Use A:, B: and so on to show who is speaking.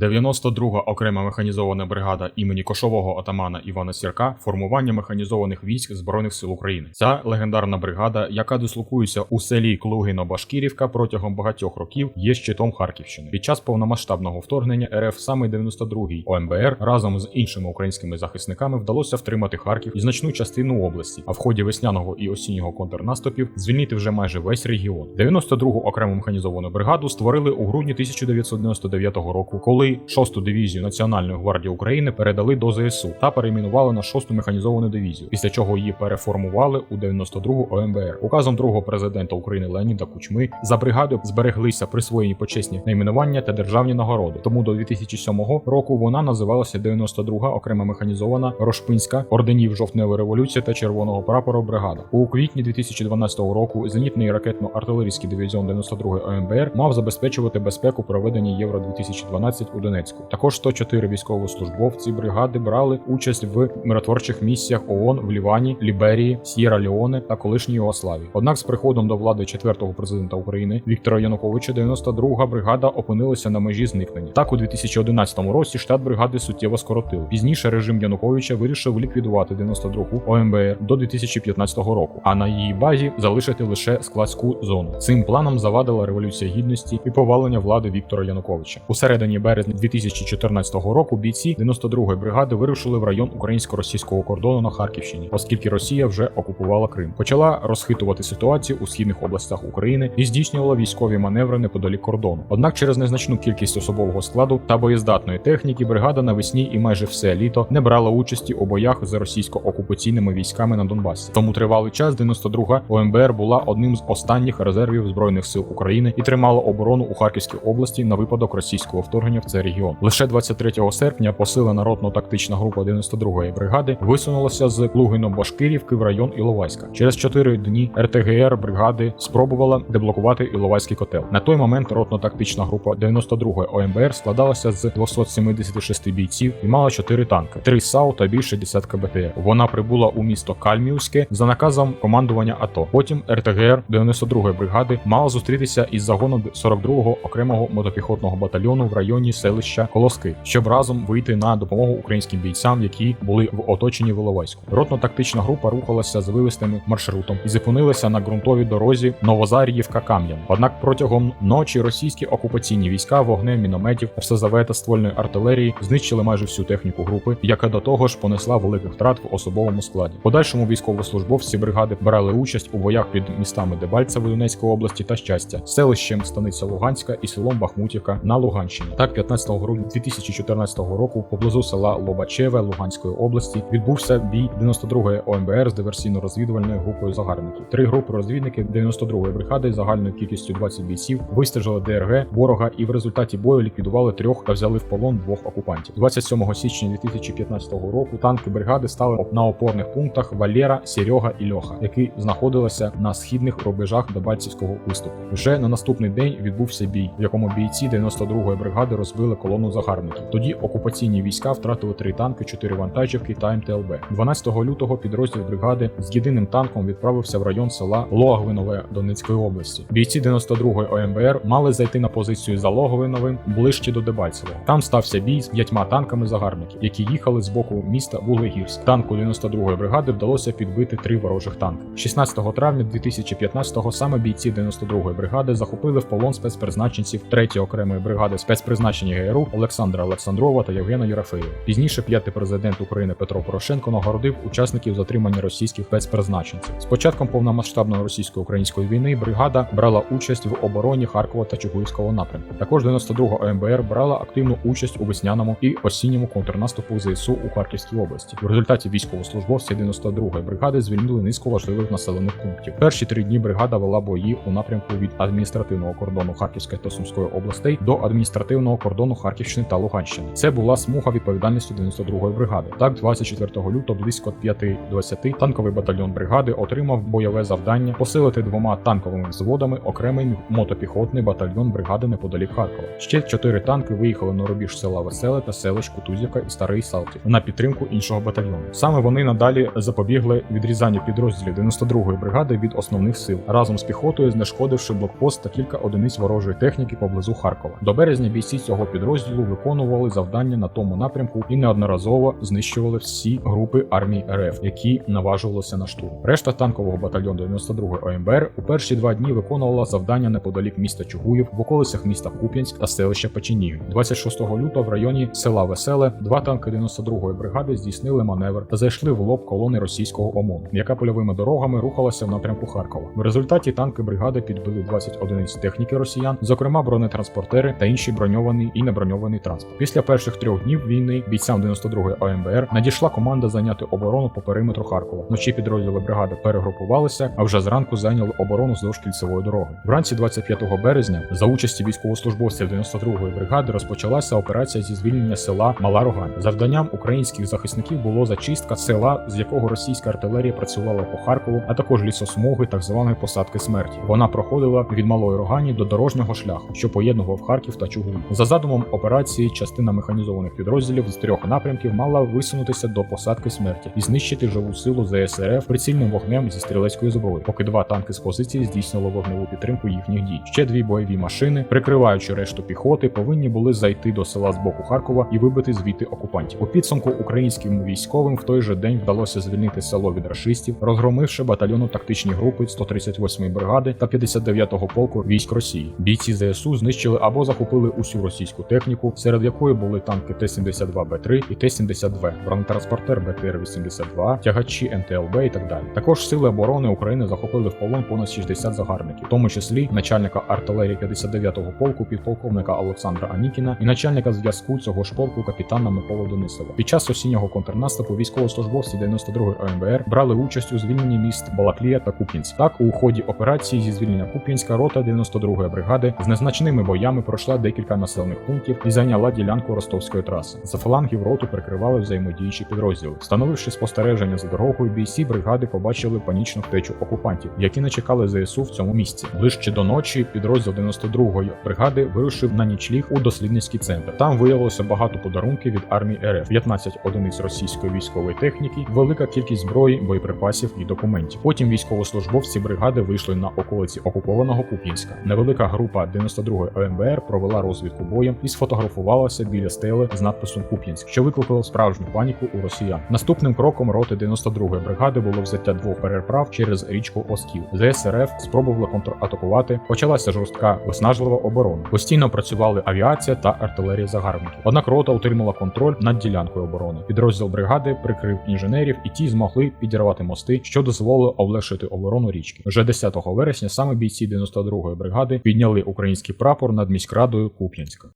A: 92-га окрема механізована бригада імені кошового отамана Івана Сірка формування механізованих військ Збройних сил України. Ця легендарна бригада, яка дислокується у селі Клугино-Башкірівка протягом багатьох років, є щитом Харківщини. Під час повномасштабного вторгнення РФ саме 92-й ОМБР разом з іншими українськими захисниками вдалося втримати Харків і значну частину області, а в ході весняного і осіннього контрнаступів звільнити вже майже весь регіон. 92-гу окрему механізовану бригаду створили у грудні 1999 року, коли 6-ту дивізію Національної гвардії України передали до ЗСУ та перейменували на 6-ту механізовану дивізію, після чого її переформували у 92-гу ОМБР. Указом другого президента України Леоніда Кучми за бригадою збереглися присвоєні почесні найменування та державні нагороди. Тому до 2007 року вона називалася 92-га окрема механізована Рошпинська орденів жовтневої революції та червоного прапору бригада. У квітні 2012 року зенітний ракетно-артилерійський дивізіон 92-ї ОМБР мав забезпечувати безпеку проведення Євро 2012 у Донецьку. Також 104 військовослужбовці бригади брали участь в миротворчих місіях ООН в Лівані, Ліберії, Сєра Леоне та колишній Югославії. Однак з приходом до влади четвертого президента України Віктора Януковича 92-га бригада опинилася на межі зникнення. Так у 2011 році штат бригади суттєво скоротили. Пізніше режим Януковича вирішив ліквідувати 92-гу ОМБР до 2015 року, а на її базі залишити лише складську зону. Цим планом завадила революція гідності і повалення влади Віктора Януковича. У середині березня 2014 року бійці 92-ї бригади вирушили в район українсько-російського кордону на Харківщині, оскільки Росія вже окупувала Крим. Почала розхитувати ситуацію у східних областях України і здійснювала військові маневри неподалік кордону. Однак, через незначну кількість особового складу та боєздатної техніки, бригада навесні і майже все літо не брала участі у боях з російсько-окупаційними військами на Донбасі. Тому тривалий час 92-га ОМБР була одним з останніх резервів збройних сил України і тримала оборону у Харківській області на випадок російського вторгнення в цей регіон. Лише 23 серпня посилена ротно-тактична група 92-ї бригади висунулася з Лугино-Башкирівки в район Іловайська. Через 4 дні РТГР бригади спробувала деблокувати Іловайський котел. На той момент ротно-тактична група 92-ї ОМБР складалася з 276 бійців і мала 4 танки, 3 САУ та більше десятка БТР. Вона прибула у місто Кальмівське за наказом командування АТО. Потім РТГР 92-ї бригади мала зустрітися із загоном 42-го окремого мотопіхотного батальйону в районі селища Колоски, щоб разом вийти на допомогу українським бійцям, які були в оточенні в Іловайську. Ротно-тактична група рухалася з вивистим маршрутом і зупинилася на ґрунтовій дорозі Новозаріївка Кам'ян. Однак протягом ночі російські окупаційні війська вогнем мінометів, РСЗВ ствольної артилерії знищили майже всю техніку групи, яка до того ж понесла великих втрат в особовому складі. Подальшому військовослужбовці бригади брали участь у боях під містами Дебальцевої Донецької області та щастя, селищем Станиця Луганська і селом Бахмутівка на Луганщині. Так, 15 грудня 2014 року поблизу села Лобачеве Луганської області відбувся бій 92-ї ОМБР з диверсійно-розвідувальною групою загарбників. Три групи розвідників 92-ї бригади загальною кількістю 20 бійців вистежили ДРГ ворога і в результаті бою ліквідували трьох та взяли в полон двох окупантів. 27 січня 2015 року танки бригади стали на опорних пунктах Валера, Серега і Льоха, які знаходилися на східних рубежах Дебальцівського виступу. Вже на наступний день відбувся бій, в якому бійці 92-ї бригади розбили колону загарбників. Тоді окупаційні війська втратили три танки, чотири вантажівки та МТЛБ. 12 лютого підрозділ бригади з єдиним танком відправився в район села Логвинове Донецької області. Бійці 92-ї ОМБР мали зайти на позицію за Логвиновим ближче до Дебальцевого. Там стався бій з п'ятьма танками загарбників, які їхали з боку міста Вуглегірськ. Танку 92-ї бригади вдалося підбити три ворожих танки. 16 травня 2015-го саме бійці 92-ї бригади захопили в полон спецпризначенців 3-ї окремої бригади спецпризначення ГРУ Олександра Олександрова та Євгена Єрофеєва. Пізніше п'ятий президент України Петро Порошенко нагородив учасників затримання російських спецпризначенців. З початком повномасштабної російсько-української війни бригада брала участь в обороні Харкова та Чугуївського напрямку. Також 92-га ОМБР брала активну участь у весняному і осінньому контрнаступу ЗСУ у Харківській області. В результаті військовослужбовці 92-ї бригади звільнили низку важливих населених пунктів. Перші три дні бригада вела бої у напрямку від адміністративного кордону Харківської та Сумської областей до адміністративного кордону Харківщини та Луганщини. Це була смуга відповідальності 92-ї бригади. Так, 24 лютого близько 5.20 танковий батальйон бригади отримав бойове завдання посилити двома танковими взводами окремий мотопіхотний батальйон бригади неподалік Харкова. Ще чотири танки виїхали на рубіж села Веселе та селищ Кутузівка і Старий Салтів на підтримку іншого батальйону. Саме вони надалі запобігли відрізанню підрозділів 92-ї бригади від основних сил разом з піхотою, знешкодивши блокпост та кілька одиниць ворожої техніки поблизу Харкова. До березня бійці цього підрозділу виконували завдання на тому напрямку і неодноразово знищували всі групи армії РФ, які наважувалися на штурм. Решта танкового батальйону 92-ї ОМБР у перші два дні виконувала завдання неподалік міста Чугуїв, в околицях міста Куп'янськ та селища Печеніги. 26 лютого в районі села Веселе два танки 92-ї бригади здійснили маневр та зайшли в лоб колони російського ОМОН, яка польовими дорогами рухалася в напрямку Харкова. В результаті танки бригади підбили 20 одиниць техніки росіян, зокрема бронетранспортери та інші і неброньований транспорт. Після перших трьох днів війни бійцям 92-ї ОМБР надійшла команда зайняти оборону по периметру Харкова. Вночі підрозділи бригади перегрупувалися, а вже зранку зайняли оборону вздовж кільцевої дороги. Вранці 25 березня за участі військовослужбовців 92-ї бригади розпочалася операція зі звільнення села Мала Рогань. Завданням українських захисників було зачистка села, з якого російська артилерія працювала по Харкову, а також лісосмуги так званої посадки смерті. Вона проходила від Малої Рогані до дорожнього шляху, що поєднував Харків та Чугуїв. За задумом операції, частина механізованих підрозділів з трьох напрямків мала висунутися до посадки смерті і знищити живу силу ЗСРФ прицільним вогнем зі стрілецької зброї, поки два танки з позиції здійснювали вогневу підтримку їхніх дій. Ще дві бойові машини, прикриваючи решту піхоти, повинні були зайти до села з боку Харкова і вибити звідти окупантів. У підсумку українським військовим в той же день вдалося звільнити село від рашистів, розгромивши батальйону тактичні групи 138-ї бригади та 59-го полку військ Росії. Бійці ЗСУ знищили або захопили усю російську техніку, серед якої були танки Т-72Б3 і Т-72, бронетранспортер БТР-82, тягачі МТЛБ і так далі. Також сили оборони України захопили в полон понад 60 загарбників, в тому числі начальника артилерії 59-го полку, підполковника Олександра Анікіна і начальника зв'язку цього ж полку капітана Миколи Денисова. Під час осіннього контрнаступу військовослужбовці 92-ї ОМБР брали участь у звільненні міст Балаклія та Куп'янськ. Так, у ході операції зі звільнення Куп'янська рота 92-ї бригади з незначними боями пройшла декілька населених пунктів і зайняла ділянку ростовської траси. За флангів роту прикривали взаємодіючі підрозділи. Встановивши спостереження за дорогою, бійці бригади побачили панічну втечу окупантів, які не чекали ЗСУ в цьому місці. Ближче до ночі підрозділ 92-ї бригади вирушив на нічліг у дослідницький центр. Там виявилося багато подарунків від армії РФ, 15 одиниць російської військової техніки, велика кількість зброї, боєприпасів і документів. Потім військовослужбовці бригади вийшли на околиці окупованого Куп'янська. Невелика група 92-ї ОМБР провела розвідку боєм і сфотографувалася біля стели з надписом Куп'янськ, що викликало справжню паніку у росіян. Наступним кроком роти 92-ї бригади було взяття двох переправ через річку Оскіл. ЗСРФ спробували контратакувати. Почалася жорстка виснажлива оборона. Постійно працювали авіація та артилерія загарбників. Однак рота утримала контроль над ділянкою оборони. Підрозділ бригади прикрив інженерів, і ті змогли підірвати мости, що дозволило облегшити оборону річки. Вже 10 вересня саме бійці 92-ї бригади підняли український прапор над міськрадою Куп'янська.